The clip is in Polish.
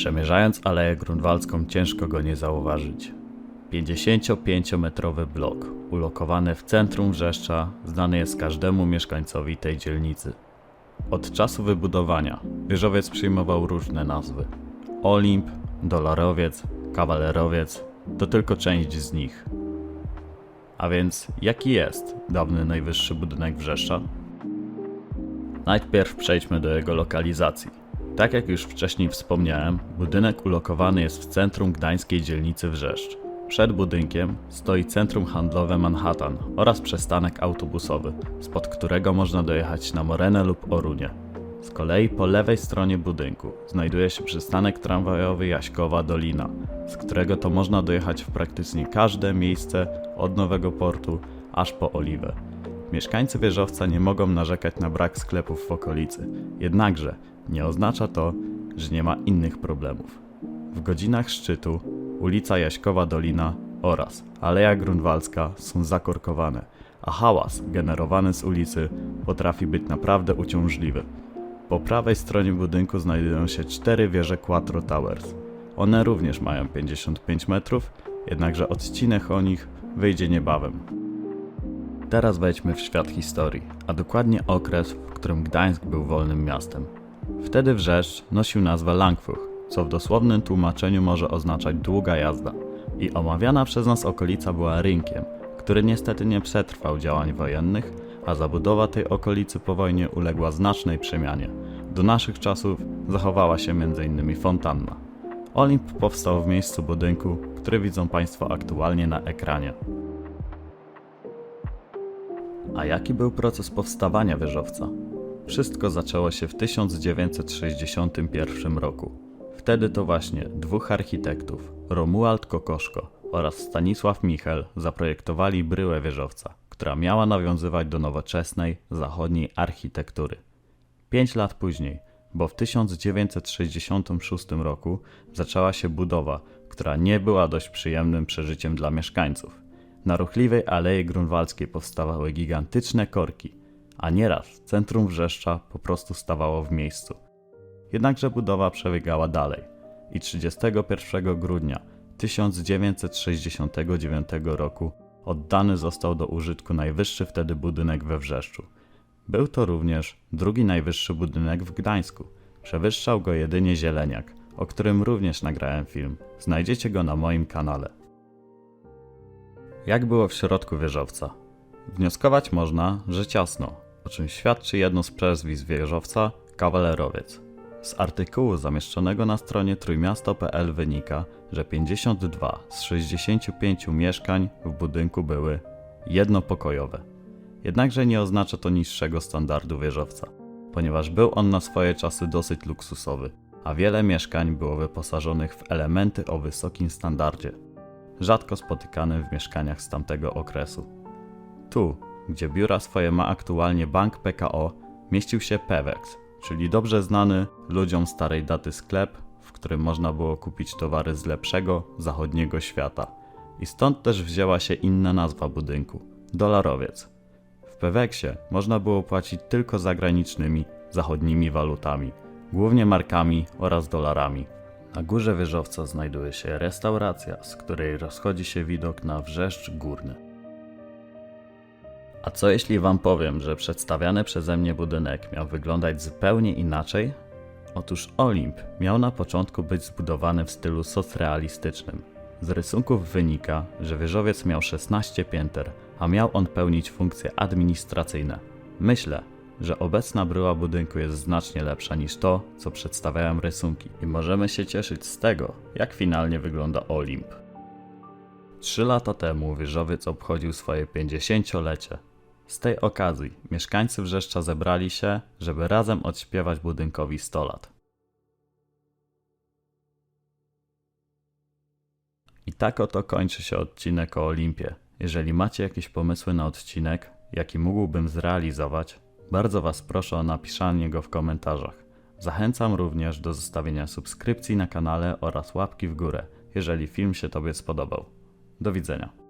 Przemierzając Aleję Grunwaldzką ciężko go nie zauważyć. 55-metrowy blok, ulokowany w centrum Wrzeszcza, znany jest każdemu mieszkańcowi tej dzielnicy. Od czasu wybudowania wieżowiec przyjmował różne nazwy. Olimp, Dolarowiec, Kawalerowiec to tylko część z nich. A więc jaki jest dawny najwyższy budynek Wrzeszcza? Najpierw przejdźmy do jego lokalizacji. Tak jak już wcześniej wspomniałem, budynek ulokowany jest w centrum gdańskiej dzielnicy Wrzeszcz. Przed budynkiem stoi centrum handlowe Manhattan oraz przystanek autobusowy, spod którego można dojechać na Morenę lub Orunie. Z kolei po lewej stronie budynku znajduje się przystanek tramwajowy Jaśkowa Dolina, z którego to można dojechać w praktycznie każde miejsce od Nowego Portu aż po Oliwę. Mieszkańcy wieżowca nie mogą narzekać na brak sklepów w okolicy, jednakże nie oznacza to, że nie ma innych problemów. W godzinach szczytu ulica Jaśkowa Dolina oraz Aleja Grunwaldzka są zakorkowane, a hałas generowany z ulicy potrafi być naprawdę uciążliwy. Po prawej stronie budynku znajdują się cztery wieże Quattro Towers. One również mają 55 metrów, jednakże odcinek o nich wyjdzie niebawem. Teraz wejdźmy w świat historii, a dokładnie okres, w którym Gdańsk był wolnym miastem. Wtedy Wrzeszcz nosił nazwę Langfuch, co w dosłownym tłumaczeniu może oznaczać długa jazda. I omawiana przez nas okolica była rynkiem, który niestety nie przetrwał działań wojennych, a zabudowa tej okolicy po wojnie uległa znacznej przemianie. Do naszych czasów zachowała się m.in. fontanna. Olimp powstał w miejscu budynku, który widzą Państwo aktualnie na ekranie. A jaki był proces powstawania wieżowca? Wszystko zaczęło się w 1961 roku. Wtedy to właśnie dwóch architektów, Romuald Kokoszko oraz Stanisław Michel, zaprojektowali bryłę wieżowca, która miała nawiązywać do nowoczesnej, zachodniej architektury. Pięć lat później, bo w 1966 roku zaczęła się budowa, która nie była dość przyjemnym przeżyciem dla mieszkańców. Na ruchliwej Alei Grunwaldzkiej powstawały gigantyczne korki, a nieraz centrum Wrzeszcza po prostu stawało w miejscu. Jednakże budowa przebiegała dalej i 31 grudnia 1969 roku oddany został do użytku najwyższy wtedy budynek we Wrzeszczu. Był to również drugi najwyższy budynek w Gdańsku. Przewyższał go jedynie Zieleniak, o którym również nagrałem film. Znajdziecie go na moim kanale. Jak było w środku wieżowca? Wnioskować można, że ciasno, o czym świadczy jedno z przezwisk wieżowca Kawalerowiec. Z artykułu zamieszczonego na stronie trójmiasto.pl wynika, że 52 z 65 mieszkań w budynku były jednopokojowe. Jednakże nie oznacza to niższego standardu wieżowca, ponieważ był on na swoje czasy dosyć luksusowy, a wiele mieszkań było wyposażonych w elementy o wysokim standardzie, rzadko spotykanym w mieszkaniach z tamtego okresu. Tu, gdzie biura swoje ma aktualnie Bank PKO, mieścił się Pewex, czyli dobrze znany ludziom starej daty sklep, w którym można było kupić towary z lepszego, zachodniego świata. I stąd też wzięła się inna nazwa budynku dolarowiec. W Peweksie można było płacić tylko zagranicznymi, zachodnimi walutami, głównie markami oraz dolarami. Na górze wieżowca znajduje się restauracja, z której rozchodzi się widok na Wrzeszcz Górny. A co jeśli wam powiem, że przedstawiany przeze mnie budynek miał wyglądać zupełnie inaczej? Otóż Olimp miał na początku być zbudowany w stylu socrealistycznym. Z rysunków wynika, że wieżowiec miał 16 pięter, a miał on pełnić funkcje administracyjne. Myślę, że obecna bryła budynku jest znacznie lepsza niż to, co przedstawiają rysunki i możemy się cieszyć z tego, jak finalnie wygląda Olimp. Trzy lata temu wieżowiec obchodził swoje 50-lecie. Z tej okazji mieszkańcy Wrzeszcza zebrali się, żeby razem odśpiewać budynkowi 100 lat. I tak oto kończy się odcinek o Olimpie. Jeżeli macie jakieś pomysły na odcinek, jaki mógłbym zrealizować, bardzo Was proszę o napisanie go w komentarzach. Zachęcam również do zostawienia subskrypcji na kanale oraz łapki w górę, jeżeli film się Tobie spodobał. Do widzenia.